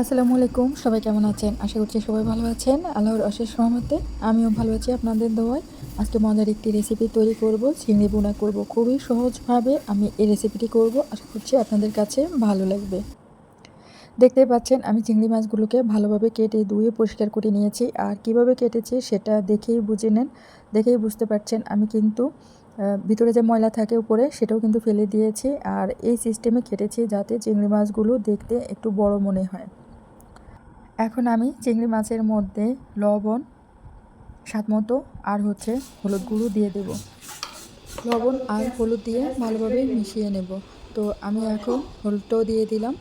আসসালামু আলাইকুম সবাই কেমন আছেন? আশা করছি সবাই ভালো আছেন। আল্লাহর অশেষ রহমতে আমিও ভালো আছি আপনাদের দোয়ায়। আজকে মজার একটি রেসিপি তৈরি করব, চিংড়ি বোনা করব। খুবই সহজভাবে আমি এই রেসিপিটি করব, আশা করছি আপনাদের কাছে ভালো লাগবে। দেখতে পাচ্ছেন, আমি চিংড়ি মাছগুলোকে ভালোভাবে কেটে ধুয়ে পরিষ্কার করে নিয়েছি। আর কীভাবে কেটেছি সেটা দেখেই বুঝে নেন, দেখেই বুঝতে পারছেন। আমি কিন্তু ভিতরে যে ময়লা থাকে উপরে, সেটাও কিন্তু ফেলে দিয়েছি। আর এই সিস্টেমে কেটেছি যাতে চিংড়ি মাছগুলো দেখতে একটু বড় মনে হয়। এখন আমি চিংড়ি মাছের মধ্যে লবণ, স্বাদ মতো, আর হচ্ছে হলুদ গুঁড়ো দিয়ে দেব। লবণ আর হলুদ দিয়ে ভালোভাবে মিশিয়ে নেব। তো আমি এখন হলুদটাও দিয়ে দিলাম।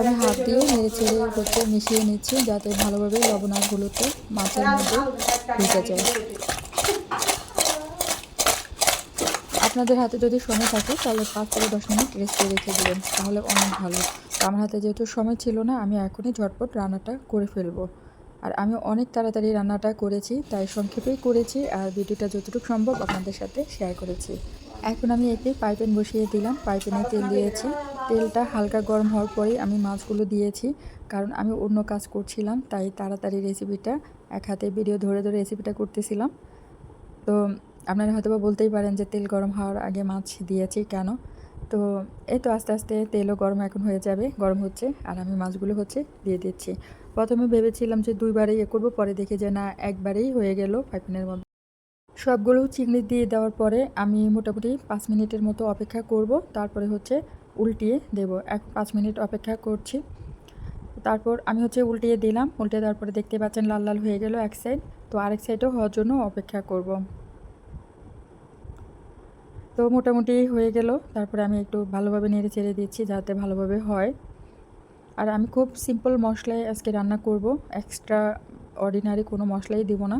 আমি হাত দিয়ে নেড়ে চেড়ে হচ্ছে মিশিয়ে নিচ্ছি, যাতে ভালোভাবে লবণ আর হলুদটা মাছের মধ্যে ঢুকে যায়। আপনাদের হাতে যদি সময় থাকে, তাহলে পাঁচ থেকে দশ মিনিট রেস্টে রেখে দেবেন, তাহলে অনেক ভালো। আমার হাতে যেহেতু সময় ছিল না, আমি এখনই ঝটপট রান্নাটা করে ফেলব। আর আমি অনেক তাড়াতাড়ি রান্নাটা করেছি, তাই সংক্ষেপেই করেছি আর ভিডিওটা যতটুকু সম্ভব আপনাদের সাথে শেয়ার করেছি। এখন আমি একটি পাইপেন বসিয়ে দিলাম, পাইপেনে তেল দিয়েছি। তেলটা হালকা গরম হওয়ার পরেই আমি মাছগুলো দিয়েছি, কারণ আমি অন্য কাজ করছিলাম, তাই তাড়াতাড়ি রেসিপিটা এক হাতে ভিডিও ধরে ধরে রেসিপিটা করতেছিলাম। তো আপনারা হয়তো বলতেই পারেন যে তেল গরম হওয়ার আগে মাছ দিয়েছি কেন? তো এই তো আস্তে আস্তে তেলও গরম এখন হয়ে যাবে, গরম হচ্ছে আর আমি মাছগুলো হচ্ছে দিয়ে দিচ্ছি। প্রথমে ভেবেছিলাম যে দুইবারেই এ করব, পরে দেখে যে না, একবারেই হয়ে গেল পাইপিনের মধ্যে। সবগুলো চিংড়ি দিয়ে দেওয়ার পরে আমি মোটামুটি পাঁচ মিনিটের মতো অপেক্ষা করব, তারপরে হচ্ছে উল্টিয়ে দেব। এক পাঁচ মিনিট অপেক্ষা করছি। তারপর আমি হচ্ছে উল্টিয়ে দিলাম, উল্টে দেওয়ার পরে দেখতে পাচ্ছেন লাল লাল হয়ে গেল এক সাইড তো আরেক সাইডও হওয়ার জন্য অপেক্ষা করব। তো মোটামুটি হয়ে গেল। তারপরে আমি একটু ভালোভাবে নেড়ে চেড়ে দিচ্ছি যাতে ভালোভাবে হয়। আর আমি খুব সিম্পল মশলায় আজকে রান্না করব। এক্সট্রা অর্ডিনারি কোনো মশলাই দিব না।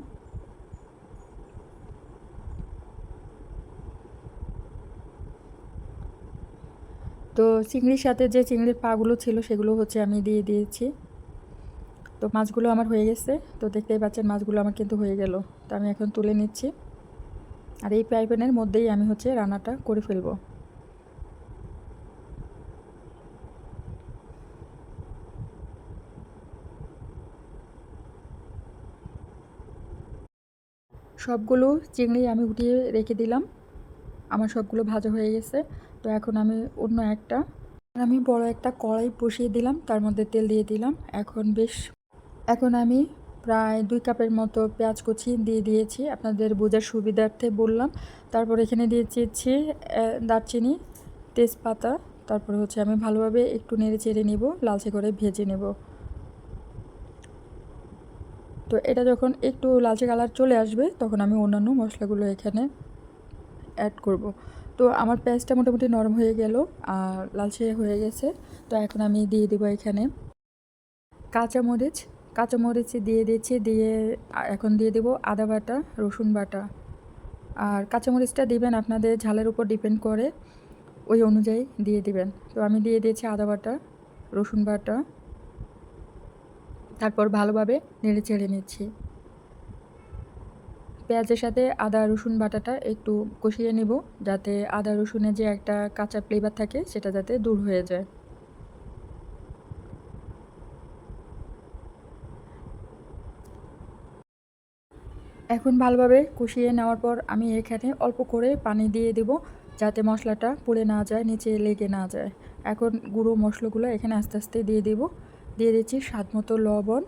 তো চিংড়ির সাথে যে চিংড়ির পাগুলো ছিল সেগুলো হচ্ছে আমি দিয়ে দিয়েছি। তো মাছগুলো আমার হয়ে গেছে। তো দেখতেই পাচ্ছেন মাছগুলো আমার কিন্তু হয়ে গেল। তো আমি এখন তুলে নিচ্ছি। আর এই ফ্রাই প্যানের মধ্যেই আমি হচ্ছে রান্নাটা করে ফেলব। সবগুলো চিংড়ি আমি উঠিয়ে রেখে দিলাম। আমার সবগুলো ভাজা হয়ে গেছে। তো এখন আমি অন্য একটা, আমি বড় একটা কড়াই বসিয়ে দিলাম, তার মধ্যে তেল দিয়ে দিলাম। এখন বেশ, এখন আমি প্রায় দুই কাপের মতো পেঁয়াজ কুচি দিয়ে দিয়েছি। আপনাদের বোঝার সুবিধার্থে বললাম। তারপর এখানে দিয়ে দিয়েছি দারচিনি, তেজপাতা। তারপরে হচ্ছে আমি ভালোভাবে একটু নেড়ে চেড়ে নেব, লালচে করে ভেজে নেব। তো এটা যখন একটু লালচে কালার চলে আসবে, তখন আমি অন্যান্য মশলাগুলো এখানে অ্যাড করব। তো আমার পেঁয়াজটা মোটামুটি নরম হয়ে গেল আর লালচে হয়ে গেছে। তো এখন আমি দিয়ে দেবো এখানে কাঁচামরিচ কাঁচামরিচ দিয়ে দিচ্ছি দিয়ে এখন দিয়ে দেবো আদা বাটা, রসুন বাটা। আর কাঁচামরিচটা দিবেন আপনাদের ঝালের উপর ডিপেন্ড করে, ওই অনুযায়ী দিয়ে দিবেন। তো আমি দিয়ে দিয়েছি আদা বাটা, রসুন বাটা। তারপর ভালোভাবে নেড়ে চেড়ে নিচ্ছি। পেঁয়াজের সাথে আদা, রসুন বাটাটা একটু কষিয়ে নেব, যাতে আদা, রসুনের যে একটা কাঁচা ফ্লেভার থাকে, সেটা যাতে দূর হয়ে যায়। এখন ভালোভাবে কষিয়ে নেওয়ার পর আমি এখানে অল্প করে পানি দিয়ে দেব যাতে মশলাটা পুড়ে না যায়, নিচে লেগে না যায়। এখন গুঁড়ো মশলাগুলো এখানে আস্তে আস্তে দিয়ে দেব। দিয়ে দিচ্ছি স্বাদ মতো লবণ,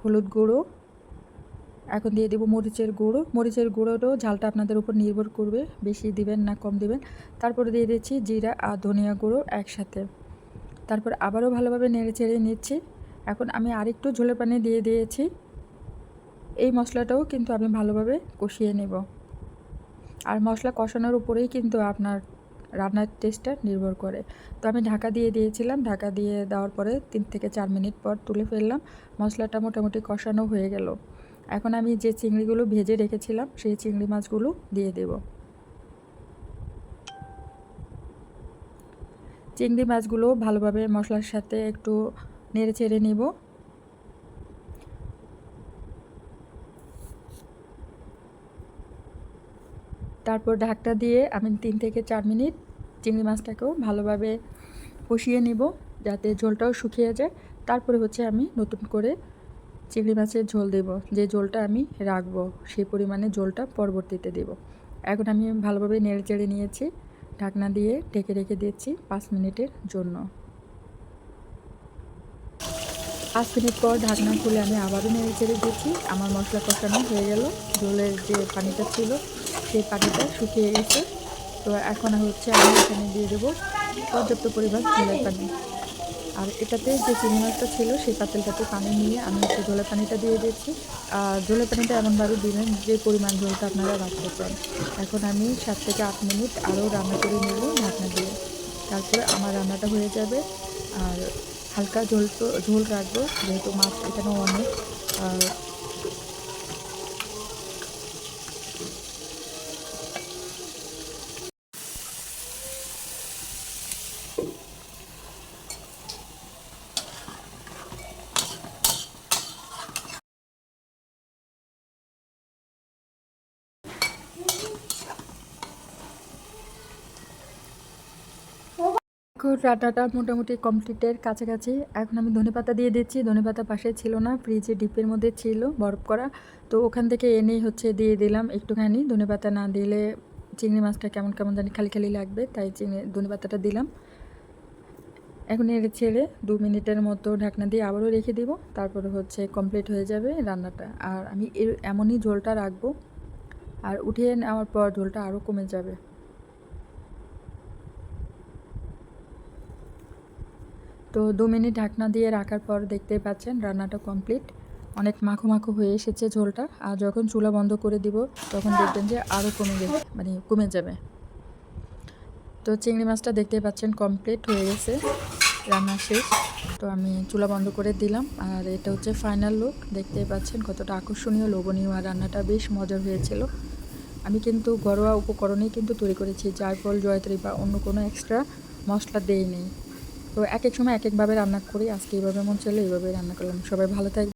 হলুদ গুঁড়ো। এখন দিয়ে দেবো মরিচের গুঁড়ো। মরিচের গুঁড়োটাও ঝালটা আপনাদের উপর নির্ভর করবে, বেশি দিবেন না কম দিবেন। তারপরে দিয়ে দিচ্ছি জিরা আর ধনিয়া গুঁড়ো একসাথে। তারপর আবারও ভালোভাবে নেড়ে চেড়ে নিচ্ছি। এখন আমি আরেকটু ঝোলের পানি দিয়ে দিয়েছি। এই মশলাটাও কিন্তু আমি ভালোভাবে কষিয়ে নেব। আর মশলা কষানোর উপরেই কিন্তু আপনার রান্নার টেস্টটা নির্ভর করে। তো আমি ঢাকা দিয়ে দিয়েছিলাম, ঢাকা দিয়ে দেওয়ার পরে তিন থেকে চার মিনিট পর তুলে ফেললাম, মশলাটা মোটামুটি কষানো হয়ে গেল। এখন আমি যে চিংড়িগুলো ভেজে রেখেছিলাম, সেই চিংড়ি মাছগুলো দিয়ে দেব। চিংড়ি মাছগুলো ভালোভাবে মশলার সাথে একটু নেড়ে ছেড়ে নিব। তারপর ঢাকটা দিয়ে আমি তিন থেকে চার মিনিট চিংড়ি মাছটাকেও ভালোভাবে কষিয়ে নিব যাতে ঝোলটাও শুকিয়ে যায়। তারপরে হচ্ছে আমি নতুন করে চিংড়ি মাছের ঝোল দেব। যে ঝোলটা আমি রাখব সেই পরিমাণে ঝোলটা পরবর্তীতে দেব। এখন আমি ভালোভাবে নেড়ে চেড়ে নিয়েছি। ঢাকনা দিয়ে ঢেকে রেখে দিয়েছি পাঁচ মিনিটের জন্য। পাঁচ মিনিট পর ঢাকনা খুলে আমি আবারও নেড়ে চেড়ে দিয়েছি। আমার মশলা কষানো হয়ে গেল। ঝোলের যে পানিটা ছিল সেই পানিটা শুকিয়ে গেছে, তো এখন হচ্ছে আমি এখানে দিয়ে দেবো পর্যাপ্ত পরিমাণ ঝোলের পানি। আর এটাতে যে চিংড়ি মাছটা ছিল, সেই পাতিলটাতে পানি নিয়ে আমি হচ্ছে ঝোলের পানিটা দিয়ে দিয়েছি। আর ঝোলের পানিটা এমনভাবে দিবেন যে পরিমাণ ঝোলটা আপনারা রাখতে চান এখন আমি সাত থেকে আট মিনিট আরও রান্না করে নেব ঢাকনা দিয়ে। তারপরে আমার রান্নাটা হয়ে যাবে। আর হালকা ঝোল তো ঝোল রাখব, যেহেতু মাছ এখানেও অনেক। রান্নাটা মোটামুটি কমপ্লিটের কাছাকাছি। এখন আমি ধনেপাতা দিয়ে দিচ্ছি। ধনেপাতা পাশে ছিল না, ফ্রিজে ডিপের মধ্যে ছিল বরফ করা। তো ওখান থেকে এনেই হচ্ছে দিয়ে দিলাম একটুখানি। ধনেপাতা না দিলে চিংড়ি মাছটা কেমন কেমন জানি খালি খালি লাগবে, তাই চিংড়ি ধনেপাতাটা দিলাম। এখন এড়ে ছেড়ে দু মিনিটের মতো ঢাকনা দিয়ে আবারও রেখে দিব, তারপরে হচ্ছে কমপ্লিট হয়ে যাবে রান্নাটা। আর আমি এর, এমনই ঝোলটা রাখব, আর উঠিয়ে নেওয়ার পর ঝোলটা আরও কমে যাবে। তো দু মিনিট ঢাকনা দিয়ে রাখার পর দেখতেই পাচ্ছেন রান্নাটা কমপ্লিট অনেক মাখো মাখো হয়ে এসেছে ঝোলটা। আর যখন চুলা বন্ধ করে দিব, তখন দেখবেন যে আরও কমে যাবে মানে কমে যাবে। তো চিংড়ি মাছটা দেখতেই পাচ্ছেন কমপ্লিট হয়ে গেছে, রান্না শেষ। তো আমি চুলা বন্ধ করে দিলাম। আর এটা হচ্ছে ফাইনাল লুক দেখতেই পাচ্ছেন কতটা আকর্ষণীয়, লোভনীয়। আর রান্নাটা বেশ মজার হয়েছিল। আমি কিন্তু ঘরোয়া উপকরণেই কিন্তু তৈরি করেছি। জায়ফল জয়ত্রী বা অন্য কোনো এক্সট্রা মশলা দেই নেই তো এক এক সময় এক একভাবে রান্না করি। আজকে এইভাবে মন চলে এইভাবে রান্না করলাম। সবাই ভালো থাকবে